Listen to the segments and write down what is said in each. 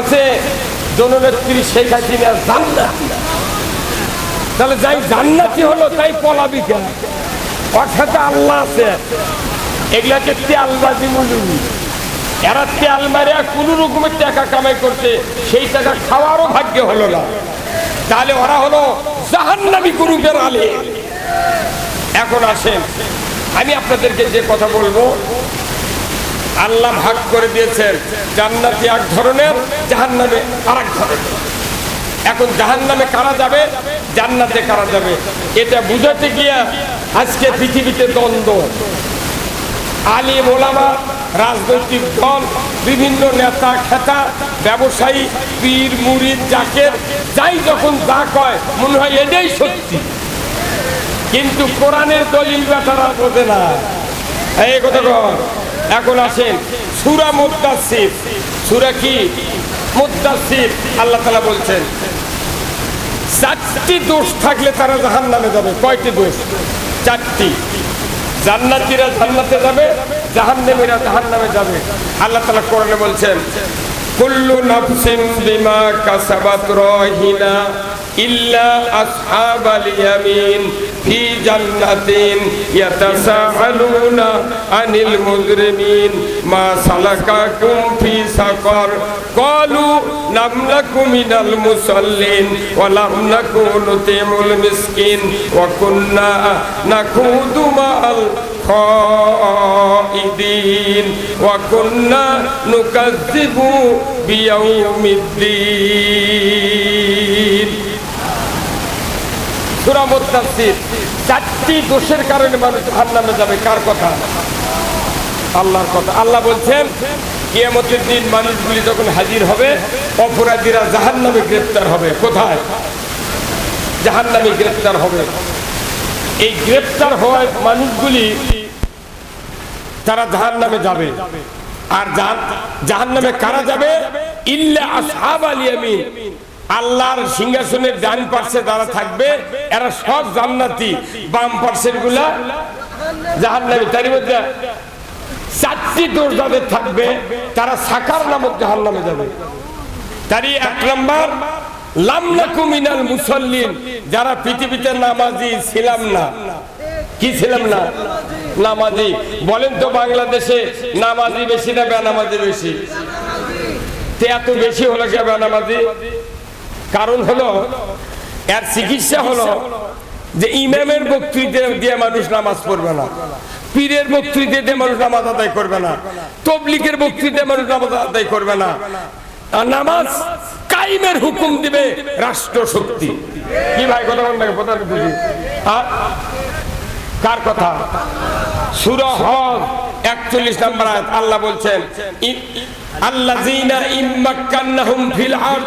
আছে, জননেত্রী শেখ হাসিনা জান্নাত। তাহলে যাই জান্নাতি হলো, তাই পলাবি কেন? অর্থাৎ আল্লাহ আছে। এগুলাকে তেলবাজি মুলুমি এরা তেল মারিয়া কোনো রকমের টাকা কামাই করছে, সেই টাকা খাওয়ারও ভাগ্য হলো না। তাহলে ওরা হলো জাহান্নামি গ্রুপের আলে এখন আসেন, আমি আপনাদেরকে যে কথা বলব আল্লাহ ভাগ করে দিয়েছেন। জান্নাতি এক ধরনের, জাহান্নামে আর এক ধরনের। এখন জাহান্নামে কারা যাবে? জান্নাতে কারা যাবে? এটা বুঝাতে গিয়ে আজকে পৃথিবীতে দ্বন্দ্ব। আলী মোলামা রাজনৈতিক দল, বিভিন্ন নেতা, খেতা, ব্যবসায়ী, পীর মুড়ির জাকের, যাই যখন যা কয়, মনে হয় এটাই সত্যি। কিন্তু কোরআনের দলিল বেটারা বোঝে না। এই কথা এখন আসেন, সুরা মুদাসির সুরা কি? মুদাসির আল্লাহ তালা বলছেন, চারটি দোষ থাকলে তারা জাহান নামে যাবে। কয়টি দোষ? চারটি। জান্নাতিরা জান্নাতে যাবে, জাহান্নামীরা জাহান্নামে যাবে। আল্লাহ তালা কোরআনে বলছেন, কুল্লু নাফসিন বিমা কাসাবাত রহিনা ইল্লা আসহাবাল ইয়ামিন। ফি জান্নাতিন ইয়াতাসাআলুনা আনিল মুজরিমিন মা সালাকাকুম ফি সাকার ক্বালু লাম নাকু মিনাল মুসাল্লিন ওয়া লাম নাকু নুতিমুল মিসকিন ওয়া কুন্না নাকুদু মা'আল খাইদিন ওয়া কুন্না সূরা মুদাসসির চারটি দোষের কারণে মানুষ জাহান্নামে যাবে। কার কথা? আল্লাহর কথা। আল্লাহ বলছেন, কিয়ামতের দিন মানুষগুলি যখন হাজির হবে, অপরাধীরা জাহান্নামে গ্রেফতার হবে। কোথায়? জাহান্নামে গ্রেফতার হবে। এই গ্রেফতার হওয়ার মানুষগুলি তারা জাহান্নামে যাবে। আর জাহান্নামে কারা যাবে? ইল্লা আসহাব আল ইয়ামিন। আল্লাহর সিংহাসনের ডান পার্শ্বে যারা থাকবে, এরা সব জান্নাতি। বাম পার্শ্বেরগুলা জাহান্নামী। তারই মধ্যে চারটি দোষ যাদের থাকবে, তারা সাকার নামক জাহান নামে যাবে। তারই এক নম্বর লামলাকু মিনাল মুসল্লিন। যারা পৃথিবীতে নামাজি, ছিলাম না। কি ছিলাম না? নামাজি। বলেন তো বাংলাদেশে নামাজি বেশি না বেনামাজি বেশি? তে এত বেশি হলো কে বেনামাজি কারণ হলো, এর চিকিৎসা হলো যে ইমামের বক্তৃতা দিয়ে মানুষ নামাজ পড়বে না, পীরের বক্তৃতা দিয়ে মানুষ নামাজ আদায় করবে না তবলিকের বক্তৃতা মানুষ নামাজ আদায় করবে না। আর নামাজ কাইমের হুকুম দিবে রাষ্ট্র শক্তি। কি ভাই, কথা বল না প্রধান বুঝি। আর কার কথা? সুরা হজ, একচল্লিশ নম্বর আয়াত। আল্লাহ বলছেন আল্লাযীনা ইম্মাক্কান্নাহুম ফিল আরদ।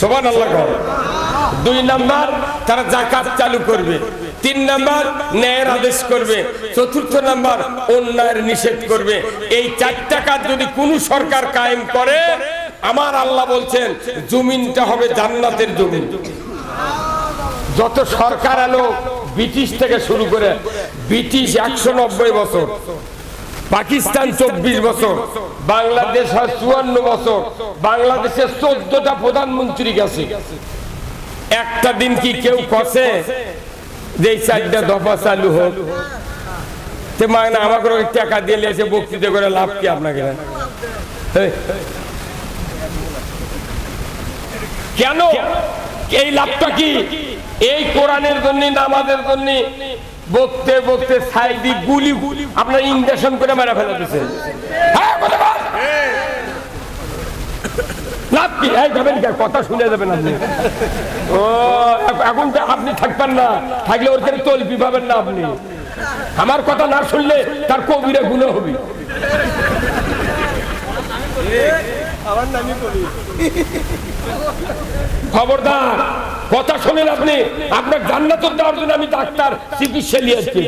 সোমান আল্লাহ কর। দুই নাম্বার, তারা জাকাত চালু করবে। তিন নাম্বার, ন্যায়ের আদেশ করবে। চতুর্থ নাম্বার, অন্যায়ের নিষেধ করবে। এই চারটা কাজ যদি কোন সরকার কায়েম করে, আমার আল্লাহ বলছেন, জমিনটা হবে জান্নাতের জমিন। যত সরকার এলো, ব্রিটিশ থেকে শুরু করে, ব্রিটিশ একশো নব্বই বছর পাকিস্তান চব্বিশ বছর, বাংলাদেশ হয় চুয়ান্ন বছর বাংলাদেশের চোদ্দটা প্রধানমন্ত্রী গেছে। একটা দিন কি কেউ কষে যে চারটা দফা চালু হোক? মানে আমাকে বক্তৃতা করে লাভ কি আপনাকে? কেন? এই লাভটা কি? এই জন্য জন্য? বকতে বকতে সাইদি গুলি গুলি আপনার ইঞ্জেকশন করে মারা ফেলে দিচ্ছে যাবেন কথা শুনে যাবেন ও এখন তো আপনি থাকবেন না। থাকলে ওর থেকে না আমার কথা না শুনলে তার কবিরা গুলো হবে। খবরদার, কথা শোনেন আপনি? আপনার জান্নাত দেওয়ার জন্য আমি ডাক্তার চিকিৎসা নিয়ে আসছি।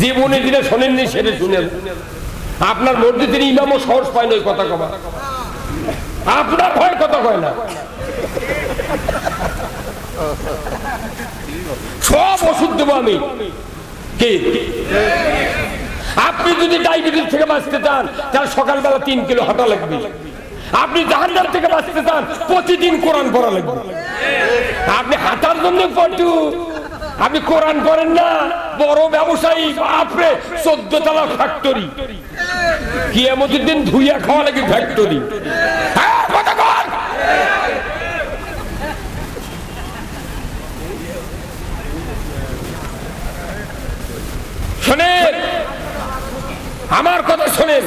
জীবনে দিনে শোনেননি সেটা শুনেন। আপনার মসজিদের ইমামও সাহস পায় না ওই কথা কবা আপনার ভয় কথা কয় না। সব ওষুধ দেবো আমি। কি? আপনি যদি ডায়াবেটিস থেকে বাঁচতে চান, তাহলে সকালবেলা তিন কিলো হাঁটা লাগবে। আপনি জাহান্নার থেকে বাঁচতে চান, প্রতিদিন কোরআন পড়া লাগবে। আপনি হাঁটার জন্য পটু। আপনি কোরআন করেন না, বড় ব্যবসায়ী আপনি চোদ্দ তলা ফ্যাক্টরি কি এমন দিন ধুইয়া খাওয়া লাগে ফ্যাক্টরি শোনেন আমার কথা শোনেন।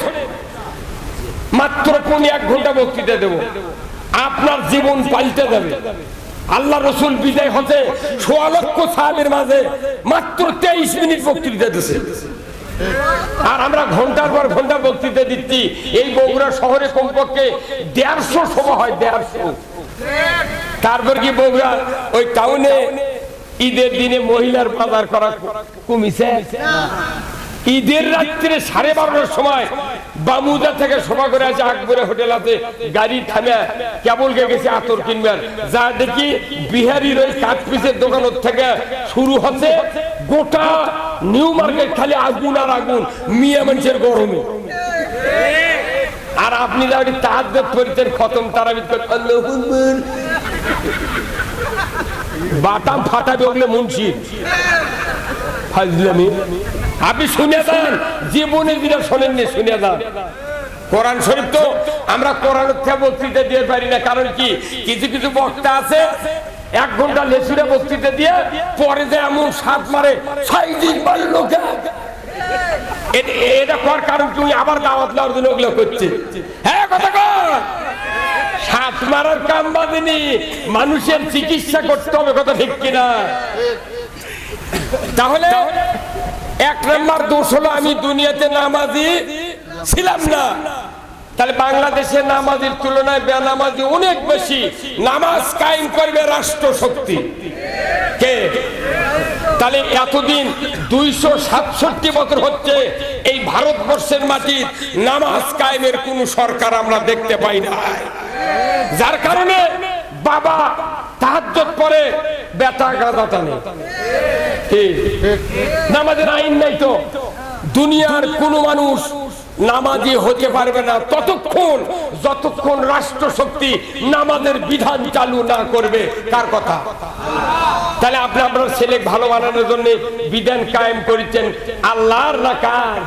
মাত্র পৌনে এক ঘণ্টা বক্তৃতা দেব। আপনার জীবন পাল্টে যাবে। আল্লাহ রসুল বিজয় হতে সোয়া লক্ষ সাহেবের মাঝে মাত্র তেইশ মিনিট বক্তৃতা দিচ্ছে আর আমরা ঘণ্টার পর ঘণ্টা বক্তৃতা দিচ্ছি। এই বগুড়া শহরে কমপক্ষে দেড়শো সভা হয়, দেড়শো। তারপর কি বগুড়া ওই টাউনে ঈদের দিনে মহিলার বাজার করা কমিছে? ঈদের রাত্রে সাড়ে বারোটার সময় বামুদা থেকে সভা করে আছে আকবরে হোটেল আছে গাড়ি থামে, কেবল গেছে আতর কিনবেন যা দেখি বিহারির ওই কাঠ পিসের দোকান থেকে শুরু হচ্ছে। গোটা নিউ মার্কেট খালি আগুন আর আগুন, মিয়া মানুষের গরমে। আর আপনি যদি তাহাজ পড়তেন খতম তারাবিদ করতেন। বাটাম ফাটাবে ওগুলো মুন্সি। ফাজলামি। আপনি শুনে যান, জীবনে দিনে শোনেননি শুনে যান। কোরআন শরীফ তো আমরা কোরআন বক্তৃতা দিয়ে পারি না, কারণ কি? কিছু কিছু বক্তা আছে, এক ঘণ্টা লেসুরে বক্তৃতা দিয়ে পরে যে এমন সাত মারে ছয় দিন পরে লোকে। এটা কর কারণ তুমি আবার দাওয়াত দেওয়ার জন্য ওগুলো করছে। হ্যাঁ কথা কর। সাত মারার কাম বাঁধেনি, মানুষের চিকিৎসা করতে হবে, কথা ঠিক কিনা? তাহলে এক নম্বর দোষ হলো আমি দুনিয়াতে নামাজি ছিলাম না। তাহলে বাংলাদেশের নামাজির তুলনায় বেনামাজি অনেক বেশি। নামাজ কায়েম করবে রাষ্ট্র শক্তি কে? তাহলে এতদিন দুইশো সাতষট্টি বছর হচ্ছে এই ভারতবর্ষের মাটির নামাজ কায়েমের কোন সরকার আমরা দেখতে পাই না। যার কারণে বাবা তাহাজ্জত পরে বেটা গাদা টানে? নামাজের আইন নাই তো। দুনিয়ার কোন মানুষ নামাজি হতে পারবে না। ততক্ষণ, যতক্ষণ রাষ্ট্র শক্তি নামাজের বিধান চালু না করবে, কার কথা? তাহলে আপনি আপনার ছেলে ভালো বানানোর জন্য বিধান কায়েম করেছেন। আল্লাহর না কার?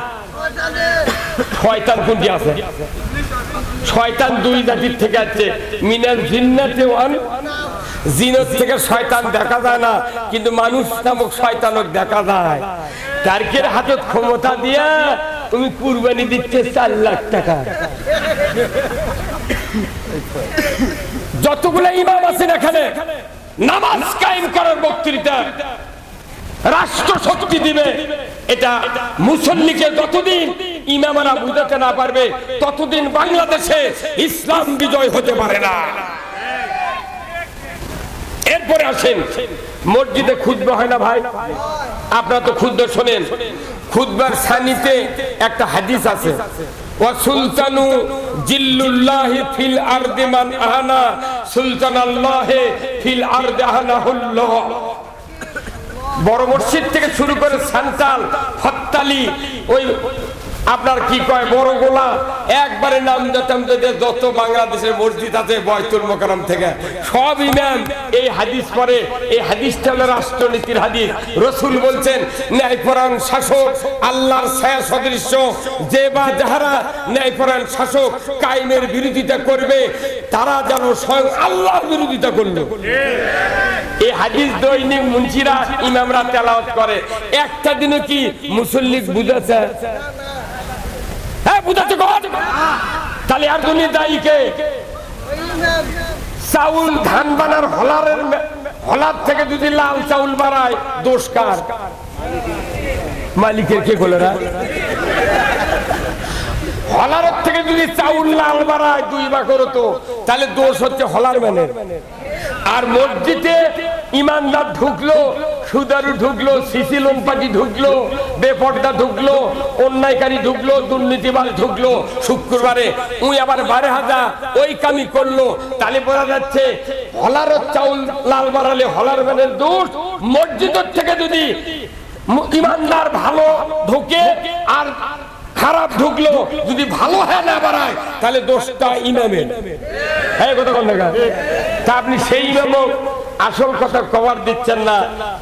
শয়তান কোনটি আছে? শয়তান দুই জাতির থেকে আছে। মিনাল জিন্নাতে ওয়ান জিনত থেকে শয়তান দেখা যায় না, কিন্তু মানুষ নামক শয়তানক দেখা যায়। টার্কের হাতে ক্ষমতা দিয়া তুমি কুরবানি দিচ্ছে চার লাখ টাকা। যতগুলো ইমাম আছেন এখানে, নামাজ কায়েম করার বক্তৃতা রাষ্ট্র শক্তি দিবে। এটা মুসল্লিকে যতদিন ইমামারা বুঝাতে না পারবে, ততদিন বাংলাদেশে ইসলাম বিজয় হতে পারে না। এরপরে আসেন। মসজিদে খুদ্া হয় না ভাই? আপনারা তো খুদ্ শোনেন। খুদ্বার সানিতে একটা হাদিস আছে। জিল্লুল্লাহি ফিল ফিল বড় মসজিদ থেকে শুরু করে সান্তাল হত্তালি ওই আপনার কি কয়, বড় গোলা একবারে নাম যেতাম যত বাংলাদেশের মসজিদ আছে বয়তুল মোকারম থেকে, সব ইমাম এই হাদিস পরে এই হাদিসটা হলো রাষ্ট্রনীতির হাদিস। রসুল বলছেন, ন্যায়পরায়ণ শাসক আল্লাহর ছায়া সদৃশ্য যে বা যাহারা ন্যায়পরায়ণ শাসক কায়েমের বিরোধিতা করবে, তারা যেন স্বয়ং আল্লাহর বিরোধিতা করল। এই হাদিস দৈনিক মুন্সিরা ইমামরা তেলাওয়াত করে। একটা দিনও কি মুসল্লিক বুঝেছে? তাহলে আর কে? চাউল ধান বানার হলারের হলার থেকে যদি লাল চাউল বাড়ায় দোষ কার? মালিকের কে বলে হলারের থেকে যদি চাউল লাল বাড়ায় দুই বা করো তো, তাহলে দোষ হচ্ছে হলার ম্যানের। আর মসজিদে ইমানদার ঢুকলো সুদারু ঢুকলো সিসিলন পাটি ঢুকলো, বেপর্দা ঢুকলো, অন্যায়কারী ঢুকলো, দুর্নীতিবাজ ঢুকলো। শুক্রবারে উই আবার বারে হাজা, ওই কামি করল। তাহলে বোঝা যাচ্ছে হলার চাউল লাল বাড়ালে হলার ম্যানের দোষ। মসজিদের থেকে যদি ইমানদার ভালো ঢুকে আর খারাপ ঢুকলো, যদি ভালো হয় না বাড়ায়, তাহলে দোষটা ইমামের। হ্যাঁ কথা দেখা তা আপনি সেই ইমামও আসল কথা কভার দিচ্ছেন না।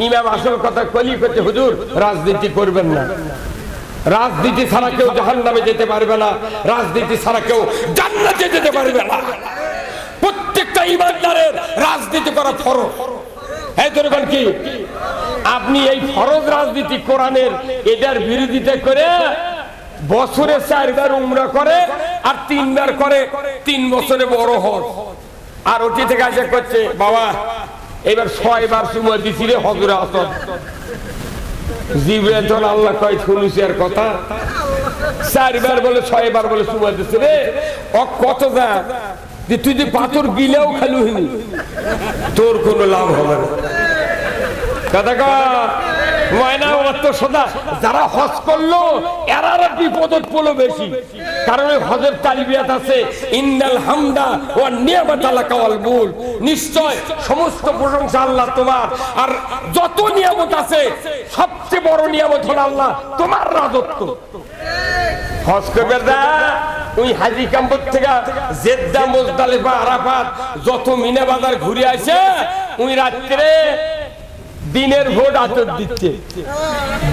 ইমাম আসল কথা কলি করতে হুজুর রাজনীতি করবেন না। রাজনীতি ছাড়া কেউ জাহান নামে যেতে পারবে না। রাজনীতি ছাড়া কেউ জান্নাতে যেতে পারবে না। প্রত্যেকটা ইমানদারের রাজনীতি করা ফরজ। হ্যাঁ তোরকম কি? আপনি এই ফরজ রাজনীতি কোরআনের এটার বিরোধিতা করে বছরে চারবার উমরা করে আর তিনবার করে। তিন বছরে বড় হজ। আর ওটি থেকে আসে করছে, বাবা এবার ছয়বার সময় দিছিলে হজরে আসদ জিবরে যখন আল্লাহ কয় শুনুছি আর কথা? চারবার বলে, ছয়বার বলে সময় দিচ্ছে রে। ও কত যা। যে তুই যে পাথর গিলেও খালু তোর কোনো লাভ হবে না। কথা কর ময়না অর্থ যারা হজ করল এরা বিপদত পড়ল বেশি। কারণ ওই হজের তালিবিয়াত আছে, ইন্নাল হামদা ও নিয়ামত আল্লাহ বুল নিশ্চয় সমস্ত প্রশংসা আল্লাহ তোমার। আর যত নিয়ামত আছে, সবচেয়ে বড় নিয়ামত হলো আল্লাহ তোমার রাজত্ব। হজ করবে হাজি কাম্পর থেকে জেদ্দা, মোজদালিফা, আরাফাত, যত মিনা বাজার ঘুরে আসে, ওই রাত্রে দিনের ভোট আচর দিচ্ছে।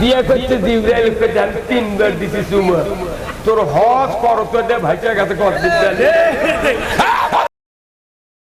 বিয়ে করছে জিব্রাইল আমি তিনবার দিছি চুমা তোর হস করতো ভাইটার কাছে কর দিচ্ছে